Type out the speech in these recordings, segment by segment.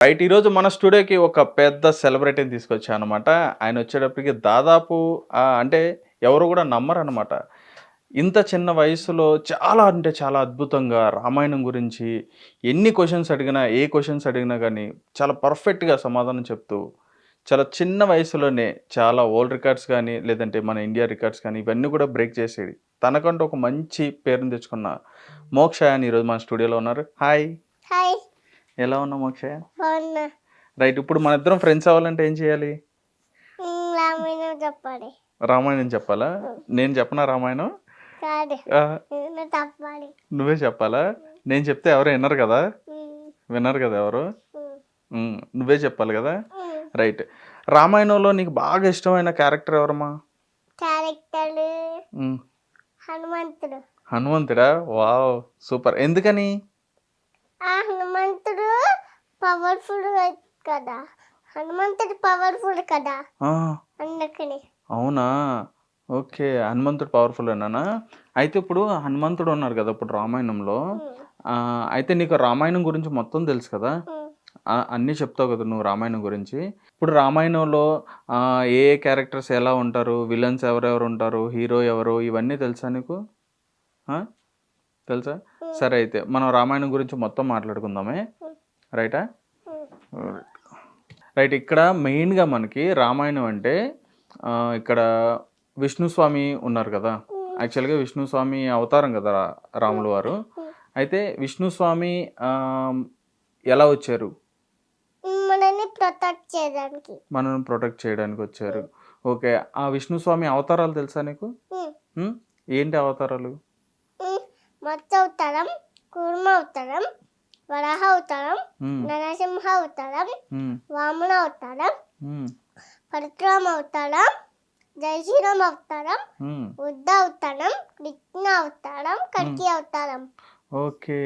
Right ఈరోజు మన స్టూడియోకి ఒక పెద్ద సెలబ్రిటీని తీసుకొచ్చాను అనమాట ఆయన వచ్చేటప్పటికి దాదాపు అంటే ఎవరు కూడా నమ్మరు అనమాట ఇంత చిన్న వయసులో చాలా అంటే చాలా అద్భుతంగా రామాయణం గురించి ఎన్ని క్వశ్చన్స్ అడిగినా ఏ క్వశ్చన్స్ అడిగినా కానీ చాలా పర్ఫెక్ట్గా సమాధానం చెప్తూ చాలా చిన్న వయసులోనే చాలా ఓల్డ్ రికార్డ్స్ కానీ లేదంటే మన ఇండియా రికార్డ్స్ కానీ ఇవన్నీ కూడా బ్రేక్ చేసేది. తనకంటూ ఒక మంచి పేరుని తెచ్చుకున్న మోక్ష అని ఈరోజు మన స్టూడియోలో ఉన్నారు. హాయ్ హాయ్ ఎలా ఉన్నావు మోక్ష? రైట్ ఇప్పుడు మన ఇద్దరం ఫ్రెండ్స్ అవ్వాలంటే ఏం చేయాలి? రామాయణం చెప్పాలి. రామాయణం చెప్పాలా? నేను చెప్పనా రామాయణం? నువ్వే చెప్పాలా. నేను చెప్తే ఎవరు వినరు కదా? వినరు కదా ఎవరు? నువ్వే చెప్పాలి కదా. రైట్. రామాయణంలో నీకు బాగా ఇష్టమైన క్యారెక్టర్ ఎవరమ్మా? క్యారెక్టర్ హనుమంతుడు. హనుమంతుడా? Wow super. ఎందుకని? ఆ హనుమంతుడు పవర్ఫుల్ కదా. హనుమంతుడు పవర్ఫుల్ కదా. అందుకని. అవునా? ఓకే. హనుమంతుడు పవర్ఫుల్ అన్నానా అయితే ఇప్పుడు హనుమంతుడు ఉన్నారు కదా ఇప్పుడు రామాయణంలో. అయితే నీకు రామాయణం గురించి మొత్తం తెలుసు కదా? అన్నీ చెప్తావు కదా నువ్వు రామాయణం గురించి. ఇప్పుడు రామాయణంలో ఏ ఏ క్యారెక్టర్స్ ఎలా ఉంటారు? విలన్స్ ఎవరెవరు ఉంటారు? హీరో ఎవరు? ఇవన్నీ తెలుసా నీకు? తెలుసా? సరే అయితే మనం రామాయణం గురించి మొత్తం మాట్లాడుకుందామే. రైటా. రైట్ ఇక్కడ మెయిన్గా మనకి రామాయణం అంటే ఇక్కడ విష్ణుస్వామి ఉన్నారు కదా. యాక్చువల్గా విష్ణుస్వామి అవతారం కదా రాములు వారు. అయితే విష్ణుస్వామి ఎలా వచ్చారు? మనల్ని ప్రొటెక్ట్ చేయడానికి. మనల్ని ప్రొటెక్ట్ చేయడానికి వచ్చారు. ఓకే ఆ విష్ణుస్వామి అవతారాలు తెలుసా నీకు? ఏంటి అవతారాలు. మత్స్య అవతారం కూర్మ అవతారం వరాహ అవతారం నరసింహ అవతారం వామన అవతారం పరశురామ అవతారం జై శ్రీరామ్ అవతారం. బుద్ధ అవతారం కృష్ణ అవతారం కల్కి అవతారం ఓకే.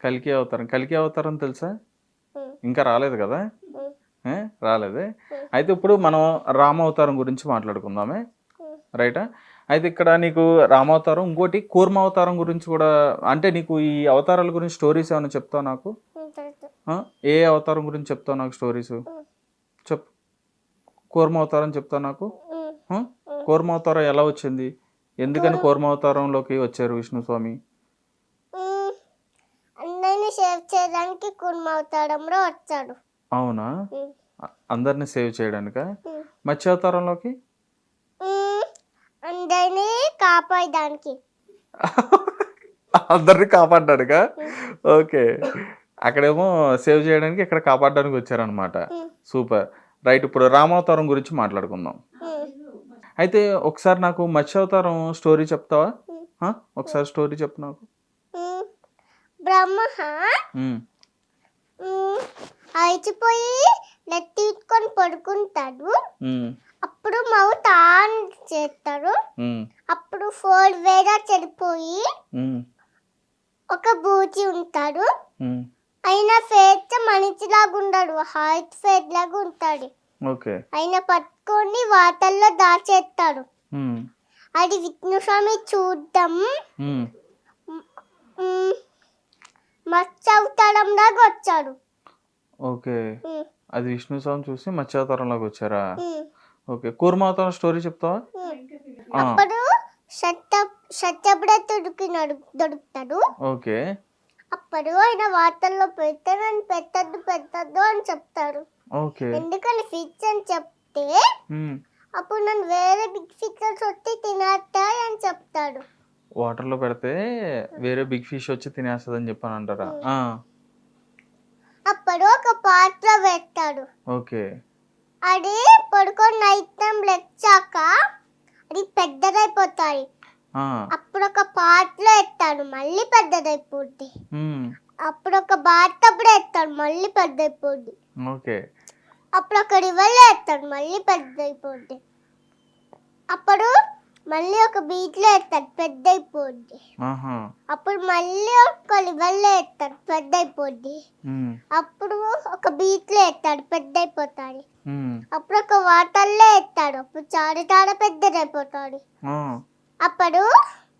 కలికి అవతారం కలికి అవతారం తెలుసా ఇంకా రాలేదు కదా? రాలేదే? అయితే ఇప్పుడు మనం రామావతారం గురించి మాట్లాడుకుందామే. రైటా? అయితే ఇక్కడ నీకు రామావతారం ఇంకోటి కూర్మ అవతారం గురించి కూడా అంటే నీకు ఈ అవతారాల గురించి స్టోరీస్ ఏమైనా చెప్తావు నాకు? ఏ అవతారం గురించి చెప్తావు నాకు స్టోరీస్ చెప్పు. కూర్మ అవతారం చెప్తావు నాకు? కూర్మ అవతారం ఎలా వచ్చింది? ఎందుకని కూర్మ అవతారంలోకి వచ్చారు విష్ణుస్వామి? ఉమ్. అందరినీ సేవ్ చేయడానికి కుర్మ అవతారంలో వచ్చాడు. అవునా? అందరిని సేవ్ చేయడానిక. మత్స్య అవతారంలోకి అందరినీ కాపాడడానికి. అందరిని కాపాడ్డాడుగా ఓకే. అక్కడేమో సేవ్ చేయడానికి ఇక్కడ కాపాడడానికి వచ్చారనమాట సూపర్. రైట్ ఇప్పుడు రామావతారం గురించి మాట్లాడుకుందాం. అయితే ఒకసారి నాకు మత్స్య అవతారం స్టోరీ చెప్తావా? ఒకసారి స్టోరీ చెప్పు నాకు. బ్రహ్మ అలసిపోయి నెత్తికొని పడుకుంటాడు. అప్పుడు మౌత్ ఉమ్, అప్పుడు ఫోర్ వేగా చెడిపోయి ఉమ్, ఒక బూచి ఉంటాడు. ఆయన ఫేస్ మనిషిలాగా ఉండడు హైట్ ఫేస్ లాగా ఉంటాడు ఓకే. ఆయన పట్టుకొని వాటర్లో దాచేస్తాడు. అది చూద్దాం. ఉమ్, మత్స్య అవతారం లాగా వచ్చాడు ఓకే అది విష్ణు స్వామి చూసి మత్స్య అవతారంలోకి వచ్చారా ఓకే. కూర్మ అవతారం స్టోరీ చెప్తావా. ఆ, అప్పుడు సత్య సత్యబ్రతుడికి నడు దొరుకుతాడు ఓకే. అప్పుడు ఆయన వార్తల్లో పెట్టానని పెట్టద్దు పెట్టద్దు అని చెప్తాడు. ఓకే. ఎందుకని ఫిక్స్ అని చెప్తే ఉమ్. అప్పుడు నన్ను వేరే బిగ్ ఫిక్సర్స్ వచ్చి తినేస్తాయి అని చెప్తాడు. వాటర్లో పెడితే వేరే బిగ్ ఫిష్ వచ్చి తినేస్తుంది అని చెప్పని అంటారా ఆ, అప్పుడు ఒక పాత్ర పెట్టాడు ఓకే. అది పడుకొని టైం లెచ్చాక అది పెద్దదైపోతాయి. అప్పుడు ఒక పాటలో ఎత్తాడు మళ్ళీ పెద్దదైపోద్ది. అప్పుడు ఒక బాతప్పుడు ఎత్తాడు మళ్ళీ పెద్దదైపోద్ది. ఓకే. అప్పుడు ఒక రివర్లో ఎత్తాడు మళ్ళీ పెద్దదైపోద్ది. అప్పుడు మళ్ళీ ఒక బీచ్లో ఎత్తాడు పెద్దయిపోద్ది. ఆహా. అప్పుడు మళ్ళీ ఒక రివర్లో ఎత్తాడు పెద్దయిపోద్ది. ఉమ్, అప్పుడు ఒక బీచ్లో ఎత్తాడు పెద్దయిపోతాడు. ఉమ్, అప్పుడు ఒక వాటర్లో ఎత్తాడు అప్పుడు చాడు చాడ పెద్దదైపోతాడు. ఆ, అప్పుడు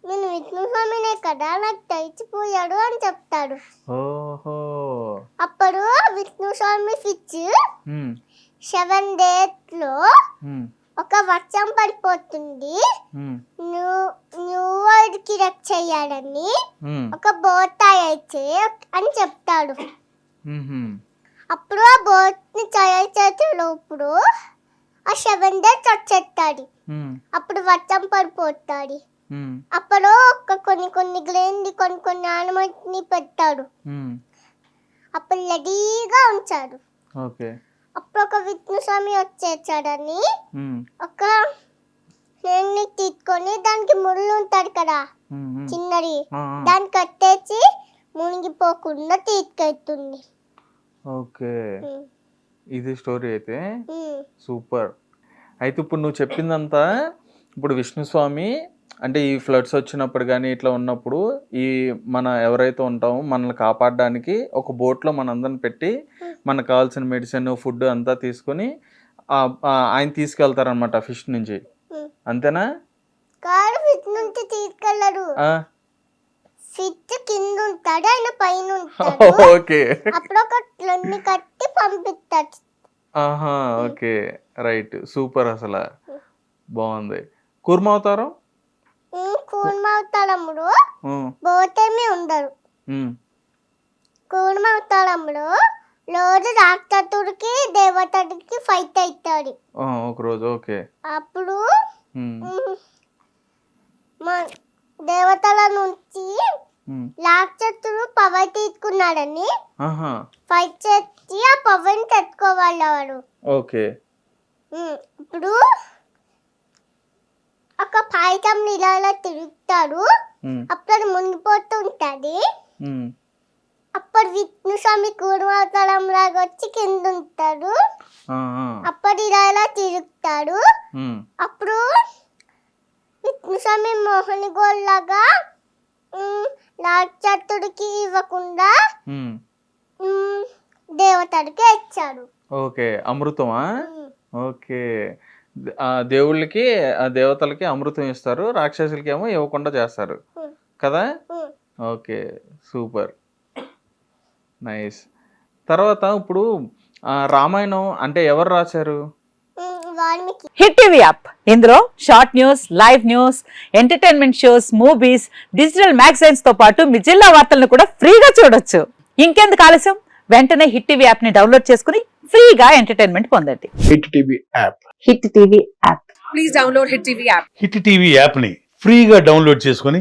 నేను విష్ణు స్వామినే కదా నాకు తెలిసిపోయాడు అని చెప్తాడు. ఓహో. అప్పుడు విష్ణు స్వామి ఫిచ్ ఉమ్, సెవెన్ డేస్లో ఉమ్, ఒక వర్షం పడిపోతుంది. వాడికి రక్ష చేయాలని ఒక బోట్ తయారు చేయి అని చెప్తాడు. అప్పుడు ఆ బోట్ని తయారు చేసేటప్పుడు ఆ సెవెన్ డేస్ వచ్చేస్తాడు అప్పుడు వర్షం పడిపోతాడు అప్పుడు ఒక కొన్ని కొన్ని గ్రెయిన్ కొన్ని కొన్ని animals ని పెడతాడు. అప్పుడు రెడీగా ఉంచాడు. ఓకే. అప్పుడు ఒక విష్ణు స్వామి వచ్చేసాడని ఒక నేను తీసుకొని దానికి ముళ్ళు ఉంటాడు కదా. చిన్నది. దాన్ని కట్టేసి మునిగిపోకుండా తీసుకెళ్తుంది. ఓకే. ఇది స్టోరీ అయితే సూపర్. అయితే ఇప్పుడు నువ్వు చెప్పిందంతా ఇప్పుడు విష్ణుస్వామి అంటే ఈ ఫ్లడ్స్ వచ్చినప్పుడు కానీ ఇట్లా ఉన్నప్పుడు ఈ మన ఎవరైతే ఉంటామో మనల్ని కాపాడడానికి ఒక బోట్లో మనందరిని పెట్టి మనకు కావాల్సిన మెడిసిన్ ఫుడ్ అంతా తీసుకొని ఆయన తీసుకెళ్తారనమాట ఫిష్ నుంచి. అంతేనా? కాడు ఫిట్ నుంచి తీసుకెళ్ళడు. ఆ, ఫిట్ కింద ఉంటాడు ఆయన పైన ఉంటాడు. ఓకే. అప్పుడు ఒక ట్లన్ని కట్టి పంపిస్తాడు. ఆహా ఓకే. రైట్. సూపర్ అసలు. బాగుంది. కూర్మావతారం ఉమ్, కూర్మవతారంలో ఉమ్, బోటేమీ ఉండరు ఉమ్, కూర్మవతారంలో రోజు రాక్షసుడికి దేవతడికి ఫైట్ అవుతాడు ఒక రోజు ఓకే. అప్పుడు దేవతల నుంచి రాక్షసుడు పవర్ తీసుకున్నాడని ఫైట్ చేసి ఆ పవర్ని తెచ్చుకోవాలి వాడు. ఓకే. ఇప్పుడు ఒక పాయసం ఇలా ఇలా తిరుగుతాడు అప్పుడు మునిగిపోతూ ఉంటుంది ఉమ్, అప్పుడు విష్ణు స్వామి కూర్మావతారం లాగా వచ్చి కింద ఉంటాడు అప్పుడు ఇలా ఇలా తిరుగుతాడు. అప్పుడు విష్ణు స్వామి మోహని గోల్ లాగా ఉమ్, రాక్షసుడికి ఇవ్వకుండా దేవతడికి ఇచ్చాడు. ఓకే అమృతమా? ఓకే. దేవుళ్ళకి ఆ దేవతలకి అమృతం ఇస్తారు రాక్షసులకి ఏమో ఇవ్వకుండా చేస్తారు. కదా. Okay super. నైస్. తర్వాత ఇప్పుడు ఆ, రామాయణం అంటే ఎవరు రాశారు? వాల్మీకి. Hit TV app. ఇందులో short news live news entertainment shows movies digital మ్యాగజైన్స్తో పాటు మీ జిల్లా వార్తలను కూడా ఫ్రీగా చూడొచ్చు. ఇంకెందుకు ఆలస్యం? వెంటనే హిట్ టీవీ యాప్ని డౌన్లోడ్ చేసుకుని ఫ్రీగా ఎంటర్టైన్మెంట్ పొందండి. Hit TV app. Hit TV app. Hit TV యాప్ని ఫ్రీగా డౌన్లోడ్ చేసుకొని